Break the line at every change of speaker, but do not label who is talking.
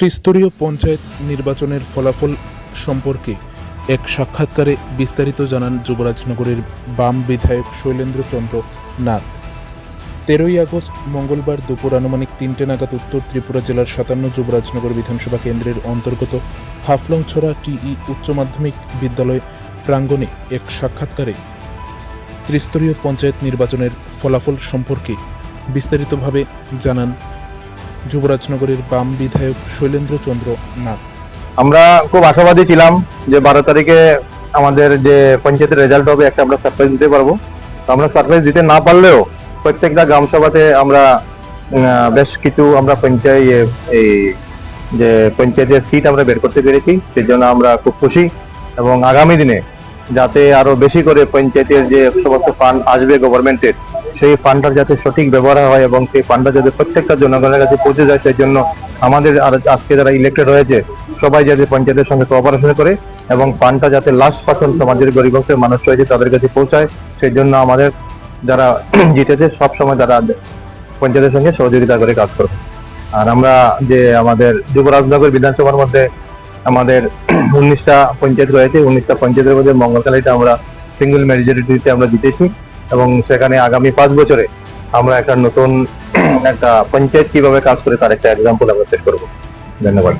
ত্রিস্তরীয় পঞ্চায়েত নির্বাচনের ফলাফল সম্পর্কে এক সাক্ষাৎকারে বিস্তারিত জানান যুবরাজনগরের বাম বিধায়ক শৈলেন্দ্র চন্দ্র নাথ। তেরোই আগস্ট মঙ্গলবার দুপুর আনুমানিক তিনটে নাগাদ উত্তর ত্রিপুরা জেলার সাতান্ন যুবরাজনগর বিধানসভা কেন্দ্রের অন্তর্গত হাফলংছড়া টিই উচ্চ মাধ্যমিক বিদ্যালয় প্রাঙ্গণে এক সাক্ষাৎকারে ত্রিস্তরীয় পঞ্চায়েত নির্বাচনের ফলাফল সম্পর্কে বিস্তারিতভাবে জানান যুবরাজনগরের বাম বিধায়ক শৈলেন্দ্র চন্দ্র নাথ।
আমরা খুব আশাবাদী ছিলাম যে বারো তারিখে আমাদের যে পঞ্চায়েতের রেজাল্ট হবে, একটা আমরা সারপ্রাইজ দিতে পারব। আমরা সারপ্রাইজ দিতে না পারলেও প্রত্যেকটা গ্রাম সভাতে আমরা বেশ কিছু আমরা পঞ্চায়েত এই যে পঞ্চায়েতের সিট আমরা বের করতে পেরেছি। সেই জন্য আমরা খুব খুশি এবং আগামী দিনে যাতে আরও বেশি করে পঞ্চায়েতের যে সমস্ত ফান্ড আসবে গভর্নমেন্টের সেই ফান্ডটা যাতে সঠিক ব্যবহার হয় এবং সেই ফান্ডটা যাতে প্রত্যেকটা জনগণের কাছে পৌঁছে যায়, সেই জন্য আমাদের আজকে যারা ইলেক্টেড হয়েছে সবাই যাতে পঞ্চায়েতের সঙ্গে কোঅপারেশন করে এবং ফান্ডটা যাতে লাস্ট পার্সেন্ট সমাজের গরিব মানুষ রয়েছে, তাদের কাছে পৌঁছায়। সেই জন্য আমাদের যারা জিতেছে সব সময় তারা পঞ্চায়েতের সঙ্গে সহযোগিতা করে কাজ করবে। আর আমরা যে আমাদের যুবরাজনগর বিধানসভার মধ্যে আমাদের উনিশটা পঞ্চায়েত রয়েছে, উনিশটা পঞ্চায়েতের মধ্যে মঙ্গলকালীতে আমরা সিঙ্গেল মেজরিটিতে আমরা জিতেছি। এবং সেখানে আগামী পাঁচ বছরে আমরা একটা নতুন, একটা পঞ্চায়েত কীভাবে কাজ করে তার একটা এক্সাম্পল আমরা সেট করব। ধন্যবাদ।